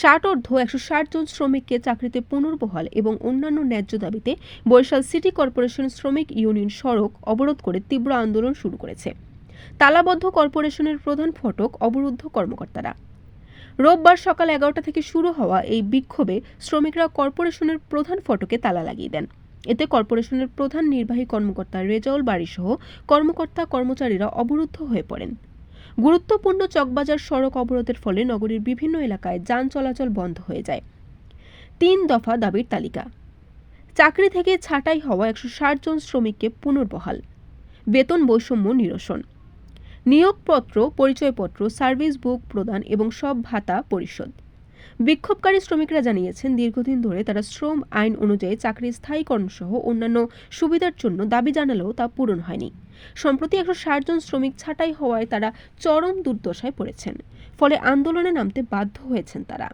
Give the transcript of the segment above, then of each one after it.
ষাট অর্ধ একশো ষাট জন শ্রমিককে চাকরিতে পুনর্বহাল এবং অন্যান্য ন্যায্য দাবিতে বরিশাল সিটি কর্পোরেশন শ্রমিক ইউনিয়ন সড়ক অবরোধ করে তীব্র আন্দোলন শুরু করেছে। তালাবদ্ধ কর্পোরেশনের প্রধান ফটক অবরুদ্ধ কর্মকর্তারা। রোববার সকাল এগারোটা থেকে শুরু হওয়া এই বিক্ষোভে শ্রমিকরা কর্পোরেশনের প্রধান ফটকে তালা লাগিয়ে দেন। এতে কর্পোরেশনের প্রধান নির্বাহী কর্মকর্তা রেজাউল বাড়িসহ কর্মকর্তা কর্মচারীরা অবরুদ্ধ হয়ে পড়েন। গুরুত্বপূর্ণ চকবাজার সড়ক অবরোধের ফলে নগরীর বিভিন্ন এলাকায় যান চলাচল বন্ধ হয়ে যায়। তিন দফা দাবির তালিকা। চাকরি থেকে ছাঁটাই হওয়া একশো ষাট জন শ্রমিককে পুনর্বহাল। বেতন বৈষম্য নিরসন। নিয়োগপত্র, পরিচয়পত্র, সার্ভিস বুক প্রদান এবং সব ভাতা পরিশোধ। বিক্ষোভকারী শ্রমিকরা জানিয়েছেন, দীর্ঘদিন ধরে তারা শ্রম আইন অনুযায়ী চাকরির স্থায়ীকরণ সহ অন্যান্য সুবিধার জন্য দাবি জানালেও তা পূরণ হয়নি। সম্প্রতি একশো ষাট জন শ্রমিক ছাঁটাই হওয়ায় তারা চরম দুর্দশায় পড়েছেন, ফলে আন্দোলনে নামতে বাধ্য হয়েছেন তারা।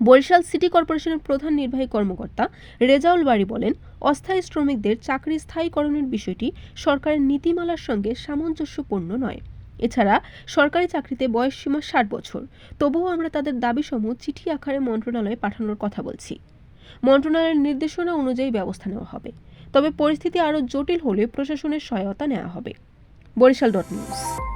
বরিশাল সিটি কর্পোরেশনের প্রধান নির্বাহী কর্মকর্তা রেজাউল বাড়ি বলেন, অস্থায়ী শ্রমিকদের চাকরি স্থায়ীকরণের বিষয়টি সরকারের নীতিমালার সঙ্গে সামঞ্জস্যপূর্ণ নয়। এছাড়া সরকারি চাকরিতে বয়স সীমা ষাট বছর। তবুও আমরা তাদের দাবিসমূহ চিঠি আকারে মন্ত্রণালয়ে পাঠানোর কথা বলছি। মন্ত্রণালয়ের নির্দেশনা অনুযায়ী ব্যবস্থা নেওয়া হবে। তবে পরিস্থিতি আরও জটিল হলে প্রশাসনের সহায়তা নেওয়া হবে। Barishal dot news.